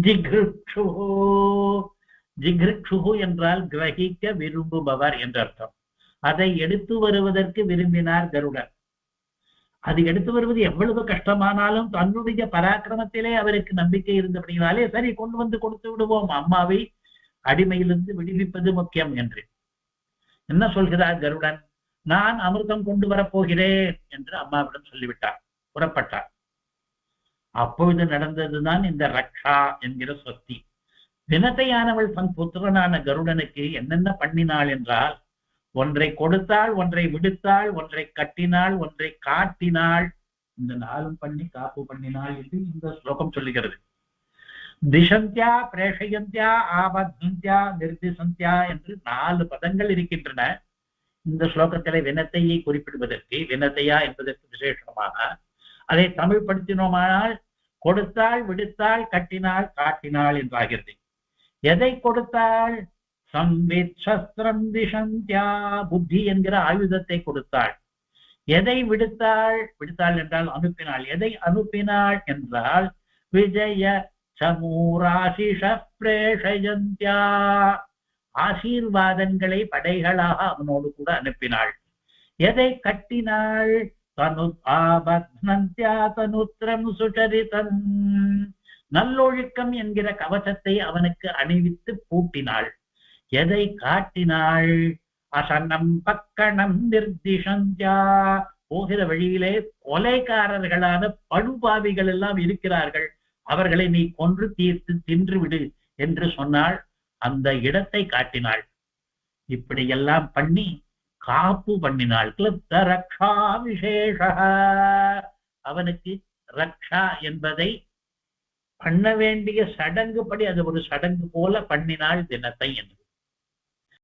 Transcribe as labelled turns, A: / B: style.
A: ஜிகிருக்ஷு ஜிகிருக்ஷு என்றால் கிரகிக்க விரும்புபவர் என்றர்த்தம் அதை எடுத்து வருவதற்கு விரும்பினார் கருடர் அது எடுத்து வருவது எவ்வளவு கஷ்டமானாலும் தன்னுடைய பராக்கிரமத்திலே அவருக்கு நம்பிக்கை இருந்தபடினாலே சரி கொண்டு வந்து கொடுத்து விடுவோம். அம்மாவை அடிமையிலிருந்து விடுவிப்பது முக்கியம் என்று. என்ன சொல்கிறார் கருடன்? நான் அமிர்தம் கொண்டு வரப் போகிறேன் என்று அம்மாவிடம் சொல்லிவிட்டார். புறப்பட்டார். அப்பொழுது நடந்ததுதான் இந்த ரக்ஷா என்கிற சொத்தி. வினத்தையானவள் தன் புத்திரனான கருடனுக்கு என்னென்ன பண்ணினாள் என்றால் ஒன்றை கொடுத்தாள் ஒன்றை விடுத்தாள் ஒன்றை கட்டினாள் ஒன்றை காட்டினாள். இந்த நாளும் பண்ணி காப்பு பண்ணினாள் என்று இந்த ஸ்லோகம் சொல்லுகிறது. திசந்தியா பிரேஷயந்தியா ஆபத்யா நிர்திசந்தியா என்று நாலு பதங்கள் இருக்கின்றன. இந்த ஸ்லோகத்திலே வினத்தையை குறிப்பிடுவதற்கு வினத்தையா என்பதற்கு விசேஷமாக அதை தமிழ் படுத்தினோமானால் கொடுத்தாள் விடுத்தாள் கட்டினாள் காட்டினாள் என்றாகிறது. எதை கொடுத்தாள் சம்வித் சஸ்திரம் திஷந்தியா புத்தி என்கிற ஆயுதத்தை கொடுத்தாள். எதை விடுத்தாள்? விடுத்தாள் என்றால் அனுப்பினாள் எதை அனுப்பினாள் என்றால் விஜய சமூராசிஷ பிரேஷயந்தியா. ஆசீர்வாதங்களை படைகளாக அவனோடு கூட அனுப்பினாள். எதை கட்டினாள் தனு ஆபத்னந்தியா தனுத்திரம் நல்லொழுக்கம் என்கிற கவசத்தை அவனுக்கு அணிவித்து பூட்டினாள். எதை காட்டினாள்? அசனம் பக்கணம் நிர்திஷந்தியா. போகிற வழியிலே கொலைக்காரர்களான படுபாவிகள் எல்லாம் இருக்கிறார்கள். அவர்களை நீ கொன்று தீர்த்து தின்று விடு என்று சொன்னாள். அந்த இடத்தை காட்டினாள். இப்படி எல்லாம் பண்ணி காப்பு பண்ணினாள் கிளிப்த ரக்ஷா விசேஷ அவனுக்கு ரக்ஷா என்பதை பண்ண வேண்டிய சடங்குபடி அது ஒரு சடங்கு போல பண்ணினாள் தினத்தை என்று.